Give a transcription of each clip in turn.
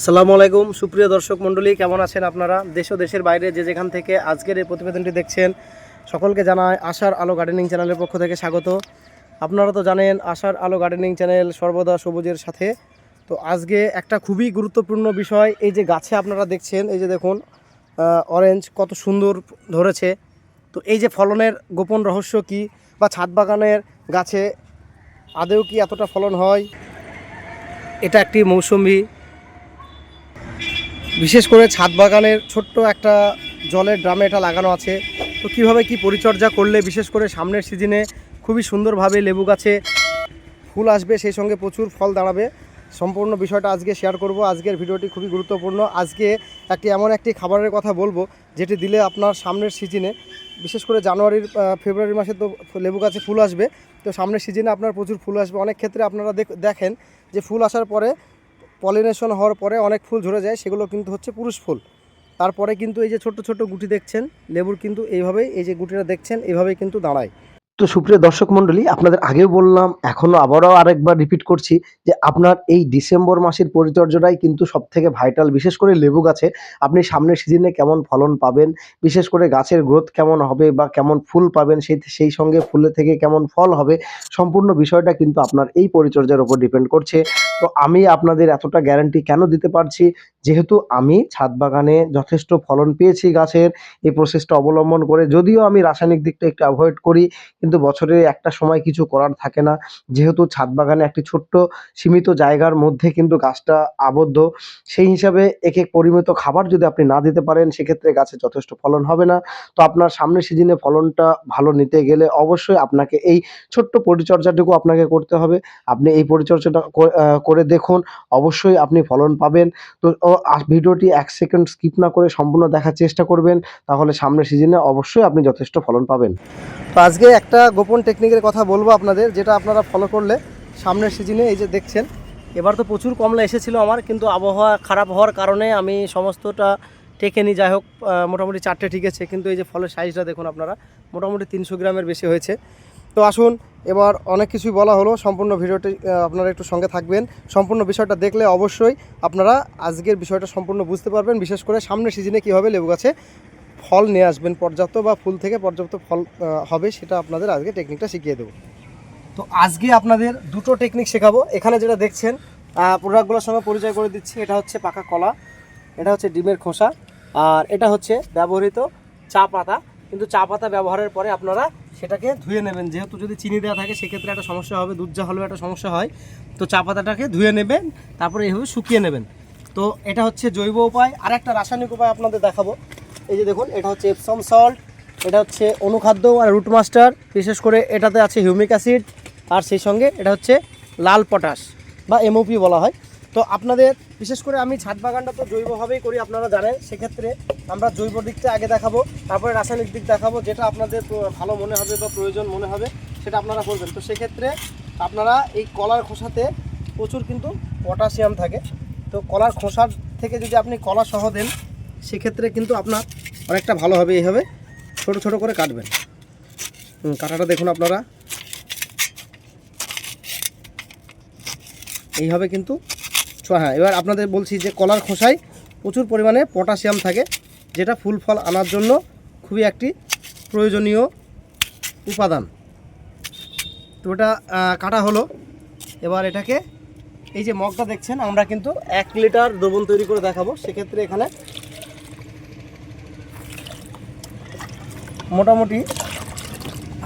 আসসালামু আলাইকুম। সুপ্রিয় দর্শক মণ্ডলী, কেমন আছেন আপনারা? দেশ ও দেশের বাইরে যে যেখান থেকে আজকের এই প্রতিবেদনটি দেখছেন, সকলকে জানায় আশার আলো গার্ডেনিং চ্যানেলের পক্ষ থেকে স্বাগত। আপনারা তো জানেন, আশার আলো গার্ডেনিং চ্যানেল সর্বদা সবুজের সাথে। তো আজকে একটা খুবই গুরুত্বপূর্ণ বিষয়, এই যে গাছে আপনারা দেখছেন, এই যে দেখুন অরেঞ্জ কত সুন্দর ধরেছে। তো এই যে ফলনের গোপন রহস্য কি বা ছাদ বাগানের গাছে আদেও কি এতটা ফলন হয়? এটা একটি মৌসুমি বিশেষ করে ছাদ বাগানের ছোট্ট একটা জলের ড্রামে এটা লাগানো আছে। তো কীভাবে কি পরিচর্যা করলে, বিশেষ করে সামনের সিজনে খুবই সুন্দরভাবে লেবু গাছে ফুল আসবে, সেই সঙ্গে প্রচুর ফল দাঁড়াবে। সম্পূর্ণ বিষয়টা আজকে শেয়ার করব। আজকের ভিডিওটি খুবই গুরুত্বপূর্ণ। আজকে একটি এমন একটি খাবারের কথা বলব, যেটি দিলে আপনার সামনের সিজনে, বিশেষ করে জানুয়ারির ফেব্রুয়ারি মাসে তো লেবু গাছে ফুল আসবে। তো সামনের সিজনে আপনার প্রচুর ফুল আসবে। অনেক ক্ষেত্রে আপনারা দেখ- দেখেন যে ফুল আসার পরে পলিনেশন হওয়ার পরে অনেক ফুল ঝরে যায়, সেগুলো কিন্তু হচ্ছে পুরুষ ফুল। তারপরে কিন্তু এই যে ছোট ছোট গুটি দেখছেন, লেবুর কিন্তু এইভাবেই এই যে গুটিটা দেখছেন, এইভাবেই কিন্তু দাঁড়ায়। তো সুপ্রিয় দর্শক মণ্ডলী, আপনাদের আগেও বললাম, এখনও আবারও আরেকবার রিপিট করছি যে আপনার এই ডিসেম্বর মাসের পরিচর্যাটাই কিন্তু সব থেকে ভাইটাল বিশেষ করে লেবু গাছে। আপনি সামনের সিজনে কেমন ফলন পাবেন, বিশেষ করে গাছের গ্রোথ কেমন হবে বা কেমন ফুল পাবেন, সেই সেই সঙ্গে ফুলের থেকে কেমন ফল হবে, সম্পূর্ণ বিষয়টা কিন্তু আপনার এই পরিচর্যার উপর ডিপেন্ড করছে। তো আমি আপনাদের এতটা গ্যারান্টি কেন দিতে পারছি? যেহেতু আমি ছাদ বাগানে যথেষ্ট ফলন পেয়েছি গাছের, এই প্রসেসটা অবলম্বন করে যদিও আমি রাসায়নিক দিকটা একটু অ্যাভয়েড করি, কিন্তু বছরে একটা সময় কিছু করার থাকে না। যেহেতু ছাদ বাগানে একটি ছোট্ট সীমিত জায়গার মধ্যে কিন্তু গাছটা আবদ্ধ, সেই হিসাবে এক পরিমিত খাবার যদি আপনি না দিতে পারেন, সেক্ষেত্রে গাছে যথেষ্ট ফলন হবে না। তো আপনার সামনের সিজনে ফলনটা ভালো নিতে গেলে অবশ্যই আপনাকে এই ছোট্ট পরিচর্যাটুকু আপনাকে করতে হবে। আপনি এই পরিচর্যাটা করে দেখুন। অবশ্যই আপনি ফলন পাবেন। তো ভিডিওটি এক সেকেন্ড স্কিপ না করে সম্পূর্ণ দেখার চেষ্টা করবেন। তাহলে সামনের সিজনে অবশ্যই আপনি যথেষ্ট ফলন পাবেন। তো আজকে একটা গোপন টেকনিকের কথা বলব আপনাদের, যেটা আপনারা ফলো করলে সামনের সিজনে এই যে দেখছেন, এবার তো প্রচুর কমলা এসেছিল আমার, কিন্তু আবহাওয়া খারাপ হওয়ার কারণে আমি সমস্তটা টেকে নিই। যাই হোক মোটামুটি চারটে ঠিকেছে কিন্তু এই যে ফলের সাইজটা দেখুন আপনারা, মোটামুটি তিনশো গ্রামের বেশি হয়েছে। তো আসুন এবার অনেক কিছুই বলা হলো, সম্পূর্ণ ভিডিওটি আপনারা একটু সঙ্গে থাকবেন। সম্পূর্ণ বিষয়টা দেখলে অবশ্যই আপনারা আজকের বিষয়টা সম্পূর্ণ বুঝতে পারবেন। বিশেষ করে সামনের সিজনে কীভাবে লেবু গাছে ফল নিয়ে আসবেন, পর্যাপ্ত বা ফুল থেকে পর্যাপ্ত ফল হবে সেটা আপনাদের আজকে টেকনিকটা শিখিয়ে দেবো। তো আজকে আপনাদের দুটো টেকনিক শেখাবো। এখানে যেটা দেখছেন প্রোডাক্টগুলোর সঙ্গে পরিচয় করে দিচ্ছি। এটা হচ্ছে পাকা কলা, এটা হচ্ছে ডিমের খোসা, আর এটা হচ্ছে ব্যবহৃত চা পাতা। কিন্তু চা পাতা ব্যবহারের পরে আপনারা সেটাকে ধুয়ে নেবেন। যেহেতু যদি চিনি দেওয়া থাকে, সেক্ষেত্রে একটা সমস্যা হবে, দুধ যা হলেও একটা সমস্যা হয়। তো চা পাতাটাকে ধুয়ে নেবেন, তারপরে এইভাবে শুকিয়ে নেবেন। তো এটা হচ্ছে জৈব উপায়। আর একটা রাসায়নিক উপায় আপনাদের দেখাবো। এই যে দেখুন, এটা হচ্ছে এপসম সল্ট এটা হচ্ছে অনুখাদ্য আর রুট মাস্টার বিশেষ করে এটাতে আছে হিউমিক অ্যাসিড আর সেই সঙ্গে এটা হচ্ছে লাল পটাশ বা এমওপি বলা হয়। তো আপনাদের, বিশেষ করে আমি ছাদ বাগানটা তো জৈবভাবেই করি, আপনারা জানেন, সেক্ষেত্রে আমরা জৈব দিকটা আগে দেখাবো, তারপরে রাসায়নিক দিক দেখাবো, যেটা আপনাদের ভালো মনে হবে বা প্রয়োজন মনে হবে, সেটা আপনারা করবেন। তো সেক্ষেত্রে আপনারা এই কলার খোসাতে প্রচুর কিন্তু পটাশিয়াম থাকে। তো কলার খোসার থেকে যদি আপনি কলা সহ দেন, সেক্ষেত্রে কিন্তু আপনার অনেকটা ভালো হবে এইভাবে ছোট ছোট করে কাটবেন। কাটাটা দেখুন আপনারা। এইভাবে কিন্তু হ্যাঁ এবার আপনাদের বলছি যে কলার খোসায় প্রচুর পরিমাণে পটাশিয়াম থাকে, যেটা ফুল ফল আনার জন্য খুবই একটি প্রয়োজনীয় উপাদান। তো ওটা কাটা হলো। এবার এটাকে, এই যে মগটা দেখছেন, আমরা কিন্তু এক লিটার দ্রবণ তৈরি করে দেখাবো। সেক্ষেত্রে এখানে মোটামুটি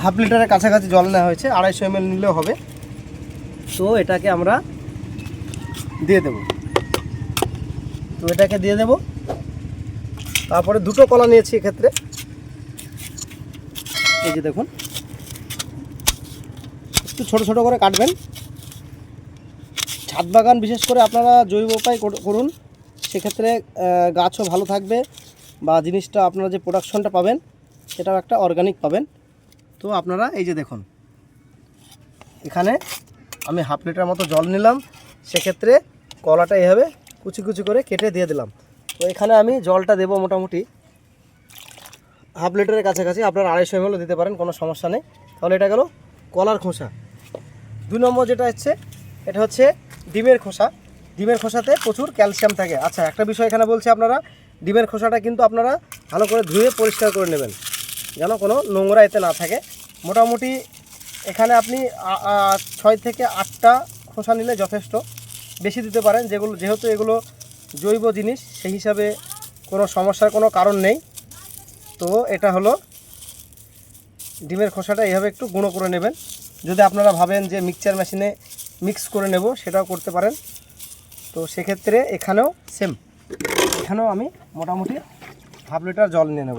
হাফ লিটারের কাছাকাছি জল নেওয়া হয়েছে, আড়াইশো এম নিলেও হবে। তো এটাকে আমরা দিয়ে দেব। তো এটাকে দিয়ে দেব। তারপরে দুটো কলা নিয়েছি এক্ষেত্রে। এই যে দেখুন। একটু ছোট ছোট করে কাটবেন। ছাদ বাগান বিশেষ করে আপনারা জৈব উপায় করুন। সেক্ষেত্রে গাছও ভালো থাকবে বা জিনিসটা আপনারা যে প্রোডাকশনটা পাবেন, সেটাও একটা অর্গানিক পাবেন। তো আপনারা এই যে দেখুন। এখানে আমি হাফ লিটার মতো জল নিলাম। সেক্ষেত্রে কলাটা এভাবে কুচি কুচি করে কেটে দিয়ে দিলাম। তো এখানে আমি জলটা দেবো মোটামুটি হাফ লিটারের কাছাকাছি, আপনারা আড়াইশো এমএলও দিতে পারেন, কোনো সমস্যা নেই। তাহলে এটা গেল কলার খোসা। দুই নম্বর যেটা হচ্ছে, এটা হচ্ছে ডিমের খোসা। ডিমের খোসাতে প্রচুর ক্যালসিয়াম থাকে। আচ্ছা একটা বিষয় এখানে বলছি আপনারা, ডিমের খোসাটা কিন্তু আপনারা ভালো করে ধুয়ে পরিষ্কার করে নেবেন, যেন কোনো নোংরা এতে না থাকে। মোটামুটি এখানে আপনি ছয় থেকে আটটা খোসা নিলে যথেষ্ট। বেশি দিতে পারেন যেগুলো যেহেতু এগুলো জৈব জিনিস সেই হিসাবে কোনো সমস্যার কোনো কারণ নেই। তো এটা হলো ডিমের খোসাটা এইভাবে একটু গুঁড়ো করে নেবেন। যদি আপনারা ভাবেন যে মিক্সচার মেশিনে মিক্স করে নেব সেটাও করতে পারেন। তো সেক্ষেত্রে এখানেও সেম এখানেও আমি মোটামুটি হাফ লিটার জল নিয়ে নেব।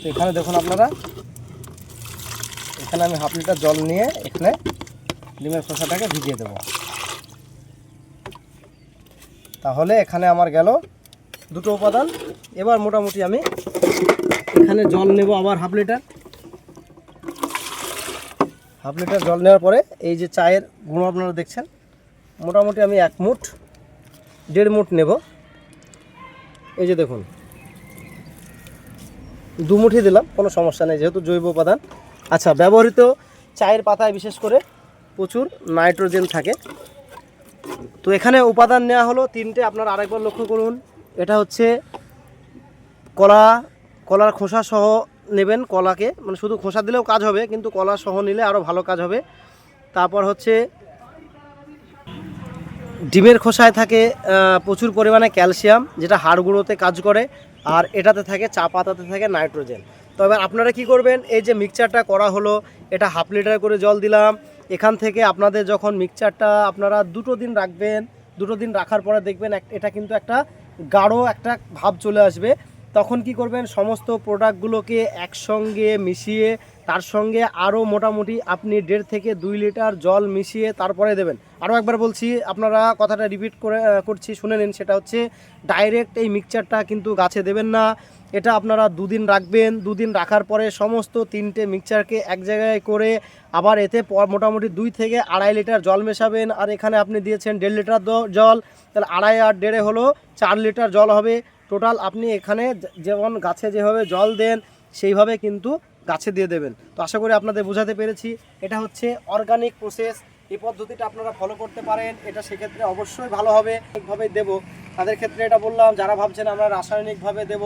তো এখানে দেখুন আপনারা এখানে আমি হাফ লিটার জল নিয়ে এখানে ডিমের খোসাটাকে ভিজিয়ে দেব। তাহলে এখানে আমার গেল দুটো উপাদান। এবার মোটামুটি আমি এখানে জল নেব আবার হাফ লিটার। হাফ লিটার জল নেওয়ার পরে এই যে চায়ের গুঁড়ো আপনারা দেখছেন, মোটামুটি আমি এক মুঠ, দেড় মুঠ নেব। এই যে দেখুন, দু মুঠি দিলাম, কোনো সমস্যা নেই, যেহেতু জৈব উপাদান। আচ্ছা ব্যবহৃত চায়ের পাতায় বিশেষ করে প্রচুর নাইট্রোজেন থাকে। তো এখানে উপাদান নেওয়া হলো তিনটে, আপনারা আরেকবার লক্ষ্য করুন। এটা হচ্ছে কলা, কলার খোসা সহ নেবেন কলাকে। মানে শুধু খোসা দিলেও কাজ হবে, কিন্তু কলা সহ নিলে আরও ভালো কাজ হবে। তারপর হচ্ছে ডিমের খোসায় থাকে প্রচুর পরিমাণে ক্যালসিয়াম, যেটা হাড় গুঁড়োতে কাজ করে, আর এটাতে থাকে, চা পাতাতে থাকে নাইট্রোজেন। তো এবার আপনারা কি করবেন, এই যে মিক্সচারটা করা হলো, এটা হাফ লিটার করে জল দিলাম এখান থেকে আপনাদের যখন মিক্সচারটা আপনারা দুটো দিন রাখবেন, দুটো দিন রাখার পরে দেখবেন এটা কিন্তু একটা গাঢ় একটা ভাব চলে আসবে। তখন কি করবেন? সমস্ত প্রোডাক্টগুলোকে একসঙ্গে মিশিয়ে, তার সঙ্গে আরও মোটামুটি আপনি দেড় থেকে দুই লিটার জল মিশিয়ে তারপরে দেবেন। আরও একবার বলছি, আপনারা কথাটা রিপিট করে করছি, শুনে নিন। সেটা হচ্ছে ডাইরেক্ট এই মিক্সচারটা কিন্তু গাছে দেবেন না। এটা আপনারা দুদিন রাখবেন। দুদিন রাখার পরে সমস্ত তিনটে মিক্সচারকে এক জায়গায় করে আবার এতে মোটামুটি দুই থেকে আড়াই লিটার জল মেশাবেন। আর এখানে আপনি দিয়েছেন দেড় লিটার জল। তাহলে আড়াই আর দেড়ে হলো চার লিটার জল হবে। টোটাল আপনি এখানে যেমন গাছে যেভাবে জল দেন, সেইভাবে কিন্তু গাছে দিয়ে দেবেন। তো আশা করি আপনাদের বোঝাতে পেরেছি। এটা হচ্ছে অর্গানিক প্রসেস এই পদ্ধতিটা আপনারা ফলো করতে পারেন। এটা সেক্ষেত্রে অবশ্যই ভালো হবে। ঠিকভাবে দেবো। তাদের ক্ষেত্রে এটা বললাম, যারা ভাবছেন আমরা রাসায়নিকভাবে দেব,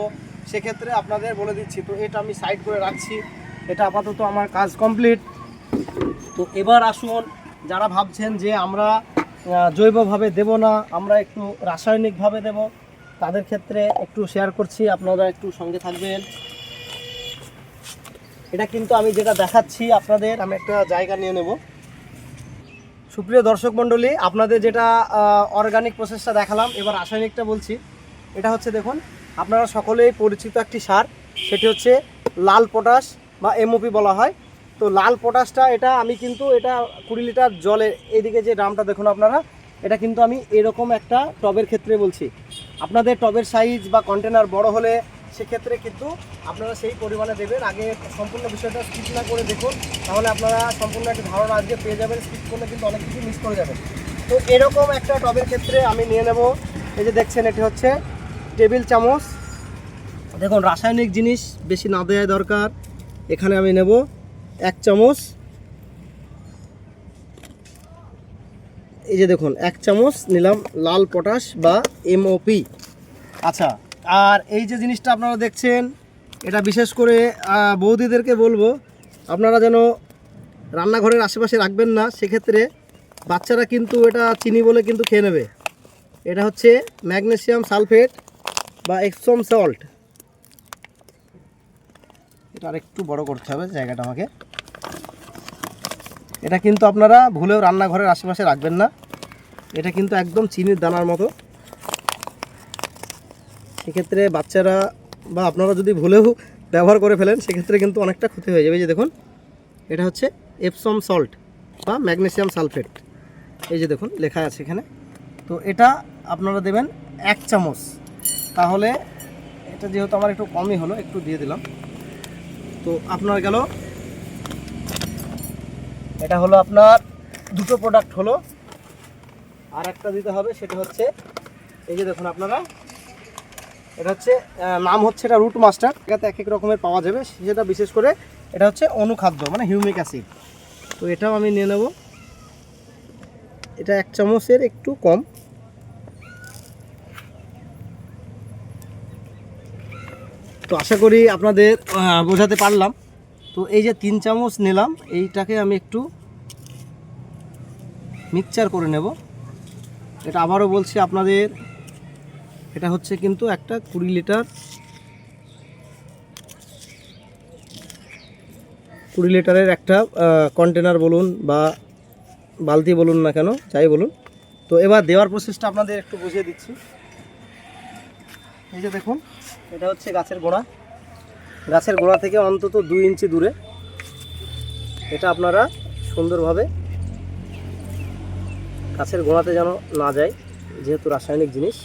সেক্ষেত্রে আপনাদের বলে দিচ্ছি। তো এটা আমি সাইড করে রাখছি। এটা আপাতত আমার কাজ কমপ্লিট তো এবার আসুন, যারা ভাবছেন যে আমরা জৈবভাবে দেব না, আমরা একটু রাসায়নিকভাবে দেব তাদের ক্ষেত্রে একটু শেয়ার করছি, আপনারা একটু সঙ্গে থাকবেন। এটা কিন্তু আমি যেটা দেখাচ্ছি আপনাদের, আমি একটা জায়গা নিয়ে নেব। সুপ্রিয় দর্শক মণ্ডলী, আপনাদের যেটা অর্গানিক প্রসেসটা দেখালাম, এবার রাসায়নিকটা বলছি। এটা হচ্ছে দেখুন, আপনারা সকলেই পরিচিত একটি সার, সেটি হচ্ছে লাল পটাশ বা এমওপি বলা হয়। তো লাল পটাশটা, এটা আমি কিন্তু, এটা কুড়ি লিটার জলে এদিকে যে ড্রামটা দেখুন আপনারা, এটা কিন্তু আমি এরকম একটা টবের ক্ষেত্রে বলছি। আপনাদের টবের সাইজ বা কন্টেনার বড় হলে সেক্ষেত্রে কিন্তু আপনারা সেই পরিমাণে দেবেন। আগে সম্পূর্ণ বিষয়টা স্কিপ না করে দেখুন, তাহলে আপনারা সম্পূর্ণ একটা ধারণা আজকে পেয়ে যাবেন। স্কিপ করলে কিন্তু অনেক কিছু মিস করে যাবেন। তো এরকম একটা টবের ক্ষেত্রে আমি নিয়ে নেব। এই যে দেখছেন, এটি হচ্ছে টেবিল চামচ। দেখুন, রাসায়নিক জিনিস বেশি না দেওয়াই দরকার। এখানে আমি নেব এক চামচ। এই যে দেখুন, এক চামচ নিলাম লাল পটাশ বা এমওপি আচ্ছা আর এই যে জিনিসটা আপনারা দেখছেন, এটা বিশেষ করে বৌদিদেরকে বলব, আপনারা যেন রান্নাঘরের আশেপাশে রাখবেন না, সেক্ষেত্রে বাচ্চারা কিন্তু এটা চিনি বলে কিন্তু খেয়ে নেবে। এটা হচ্ছে ম্যাগনেসিয়াম সালফেট বা এক্সম সল্ট। এটা আর একটু বড় করতে হবে জায়গাটা আমাকে। এটা কিন্তু আপনারা ভুলেও রান্নাঘরের আশেপাশে রাখবেন না। এটা কিন্তু একদম চিনির দানার মতো। সেক্ষেত্রে বাচ্চারা বা আপনারা যদি ভুলেও ব্যবহার করে ফেলেন, সেক্ষেত্রে কিন্তু অনেকটা ক্ষতি হয়ে যাবে। যে দেখুন, এটা হচ্ছে এপসম সল্ট বা ম্যাগনেসিয়াম সালফেট এই যে দেখুন, লেখা আছে এখানে। তো এটা আপনারা দেবেন এক চামচ। তাহলে এটা যেহেতু আমার একটু কমই হলো, একটু দিয়ে দিলাম। তো আপনার গেল, এটা হলো আপনার দুটো প্রোডাক্ট হলো আর একটা দিতে হবে, সেটা হচ্ছে, এই যে দেখুন আপনারা, এটা হচ্ছে নাম হচ্ছে এটা রুট মাস্টার, এটাতে এক এক রকমের পাওয়া যাবে, সেটা বিশেষ করে এটা হচ্ছে অনুখাদ্য মানে হিউমিক অ্যাসিড। তো এটাও আমি নিয়ে নেব। এটা এক চামচের একটু কম। তো আশা করি আপনাদের বোঝাতে পারলাম। তো এই যে তিন চামচ নিলাম, এইটাকে আমি একটু মিক্সচার করে নেব। এটা আবারও বলছি আপনাদের, এটা হচ্ছে কিন্তু একটা কুড়ি লিটার, কুড়ি লিটারের একটা কন্টেনার বলুন বা বালতি বলুন না কেন, যাই বলুন। তো এবার দেওয়ার প্রসেসটা আপনাদের একটু বুঝিয়ে দিচ্ছি। এই যে দেখুন, এটা হচ্ছে গাছের গোড়া। গাছের গোড়া থেকে অন্তত দুই ইঞ্চি দূরে। এটা আপনারা সুন্দরভাবে গাছের গোড়াতে যেন না যায়, যেহেতু রাসায়নিক জিনিস।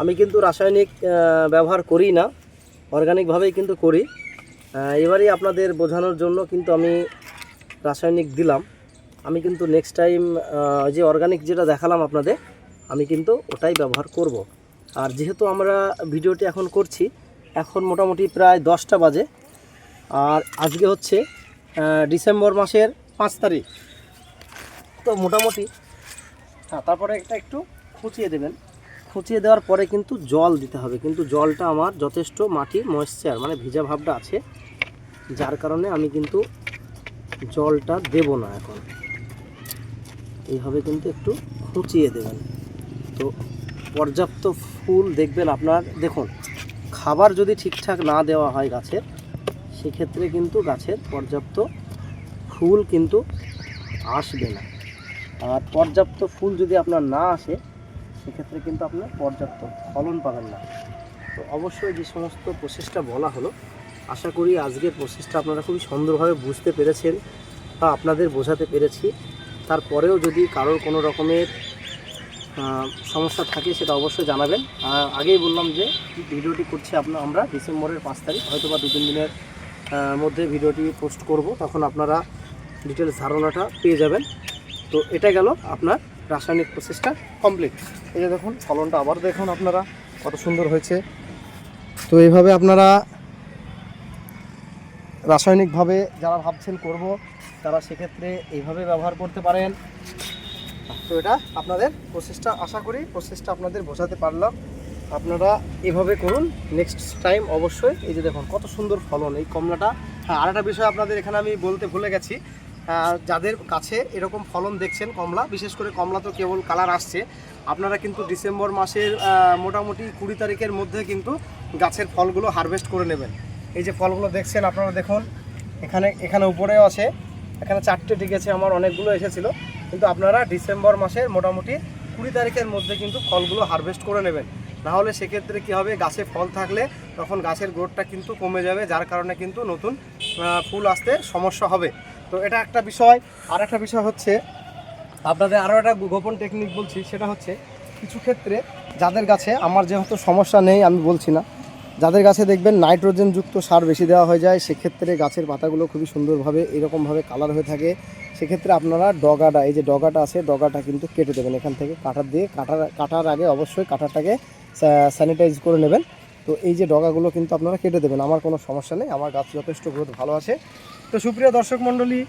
আমি কিন্তু রাসায়নিক ব্যবহার করি না অর্গানিকভাবেই কিন্তু করি। এবারেই আপনাদের বোঝানোর জন্য কিন্তু আমি রাসায়নিক দিলাম। আমি কিন্তু নেক্সট টাইম যে অর্গানিক যেটা দেখালাম আপনাদের, আমি কিন্তু ওটাই ব্যবহার করব। আর যেহেতু আমরা ভিডিওটি এখন করছি, এখন মোটামুটি প্রায় দশটা বাজে। আর আজকে হচ্ছে ডিসেম্বর মাসের পাঁচ তারিখ। তো মোটামুটি হ্যাঁ তারপরে এটা একটু খুঁচিয়ে দেবেন। খুঁচিয়ে দেওয়ার পরে কিন্তু জল দিতে হবে। কিন্তু জলটা আমার যথেষ্ট মাটি ময়েশ্চার মানে ভিজা ভাবটা আছে। যার কারণে আমি কিন্তু জলটা দেব না এখন। এইভাবে কিন্তু একটু খুঁচিয়ে দেবেন। তো পর্যাপ্ত ফুল দেখবেন আপনার। দেখুন, খাবার যদি ঠিকঠাক না দেওয়া হয় গাছের, সেক্ষেত্রে কিন্তু গাছের পর্যাপ্ত ফুল কিন্তু আসবে না। আর পর্যাপ্ত ফুল যদি আপনার না আসে, সেক্ষেত্রে কিন্তু আপনার পর্যাপ্ত ফলন পাবেন না। তো অবশ্যই যে সমস্ত প্রসেসটা বলা হলো, আশা করি আজকের প্রসেসটা আপনারা খুবই সুন্দরভাবে বুঝতে পেরেছেন বা আপনাদের বোঝাতে পেরেছি। তারপরেও যদি কারোর কোনো রকমের সমস্যা থাকে, সেটা অবশ্যই জানাবেন। আগেই বললাম যে ভিডিওটি করছি আপনার আমরা ডিসেম্বরের পাঁচ তারিখ হয়তো বা দু তিন দিনের মধ্যে ভিডিওটি পোস্ট করব, তখন আপনারা ডিটেলস ধারণাটা পেয়ে যাবেন। তো এটা গেল আপনার রাসায়নিক প্রসেসটা কমপ্লিট এই যে দেখুন, ফলনটা আবার দেখুন আপনারা, কত সুন্দর হয়েছে। তো এইভাবে আপনারা রাসায়নিকভাবে যারা ভাবছেন করব, তারা সেক্ষেত্রে এইভাবে ব্যবহার করতে পারেন। তো এটা আপনাদের প্রসেসটা আশা করি প্রসেসটা আপনাদের বোঝাতে পারলাম। আপনারা এভাবে করুন নেক্সট টাইম অবশ্যই। এই যে দেখুন, কত সুন্দর ফলন, এই কমলাটা। হ্যাঁ আর একটা বিষয় আপনাদের এখানে আমি বলতে ভুলে গেছি। যাদের কাছে এরকম ফলন দেখছেন কমলা, বিশেষ করে কমলা তো কেবল কালার আসছে, আপনারা কিন্তু ডিসেম্বর মাসের মোটামুটি কুড়ি তারিখের মধ্যে কিন্তু গাছের ফলগুলো হারভেস্ট করে নেবেন। এই যে ফলগুলো দেখছেন আপনারা, দেখুন, এখানে এখানে উপরেও আছে, এখানে চারটে টিকেছে আমার অনেকগুলো এসেছিল, কিন্তু আপনারা ডিসেম্বর মাসের মোটামুটি কুড়ি তারিখের মধ্যে কিন্তু ফলগুলো হারভেস্ট করে নেবেন। নাহলে সেক্ষেত্রে কী হবে, গাছে ফল থাকলে তখন গাছের গ্রোথটা কিন্তু কমে যাবে, যার কারণে কিন্তু নতুন ফুল আসতে সমস্যা হবে। তো এটা একটা বিষয়। আর একটা বিষয় হচ্ছে, আপনাদের আরও একটা গোপন টেকনিক বলছি, সেটা হচ্ছে কিছু ক্ষেত্রে যাদের গাছে আমার যেহেতু সমস্যা নেই, আমি বলছি না, যাদের গাছে দেখবেন নাইট্রোজেনযুক্ত সার বেশি দেওয়া হয়ে যায়, সেক্ষেত্রে গাছের পাতাগুলো খুবই সুন্দরভাবে, এরকমভাবে কালার হয়ে থাকে। সেক্ষেত্রে আপনারা ডগাটা, এই যে ডগাটা আছে, ডগাটা কিন্তু কেটে দেবেন এখান থেকে। কাটার দিয়ে, কাটার কাটার আগে অবশ্যই কাটারটাকে স্যানিটাইজ করে নেবেন। তো এই যে ডগাগুলো কিন্তু আপনারা কেটে দেবেন, আমার কোনো সমস্যা নেই, আমার গাছ যথেষ্ট গ্রোথ ভালো আছে। তো সুপ্রিয় দর্শক মণ্ডলী,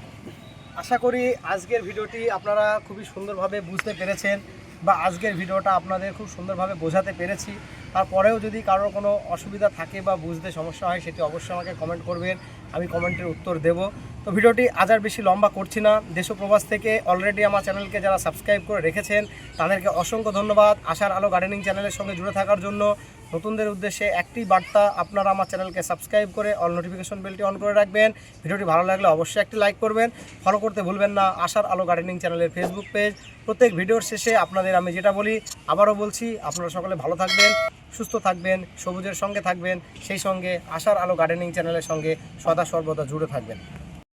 আশা করি আজকের ভিডিওটি আপনারা খুবই সুন্দরভাবে বুঝতে পেরেছেন বা আজকের ভিডিওটা আপনাদের খুব সুন্দরভাবে বোঝাতে পেরেছি। তারপরেও যদি কারোর কোনো অসুবিধা থাকে বা বুঝতে সমস্যা হয়, সেটি অবশ্যই আমাকে কমেন্ট করবেন। আমি কমেন্টের উত্তর দেব। তো ভিডিওটি আজ আর বেশি লম্বা করছি না। দেশ ও প্রবাস থেকে অলরেডি আমার চ্যানেলকে যারা সাবস্ক্রাইব করে রেখেছেন, তাদেরকে অসংখ্য ধন্যবাদ। আশার আলো গার্ডেনিং চ্যানেলের সঙ্গে জুড়ে থাকার জন্য নতুনদের উদ্দেশ্যে একটি বার্তা আপনারা আমার চ্যানেলকে সাবস্ক্রাইব করে অল নোটিফিকেশন বেলটি অন করে রাখবেন। ভিডিওটি ভালো লাগলে অবশ্যই একটি লাইক করবেন। ফলো করতে ভুলবেন না। আশার আলো গার্ডেনিং চ্যানেলের ফেসবুক পেজ প্রত্যেক ভিডিওর শেষে আপনাদের আমি যেটা বলি, আবারও বলছি, আপনারা সকলে ভালো থাকবেন। সুস্থ থাকবেন, সবুজের সঙ্গে থাকবেন, সেই সঙ্গে আশার আলো গার্ডেনিং চ্যানেলের সঙ্গে সদা সর্বদা জুড়ে থাকবেন।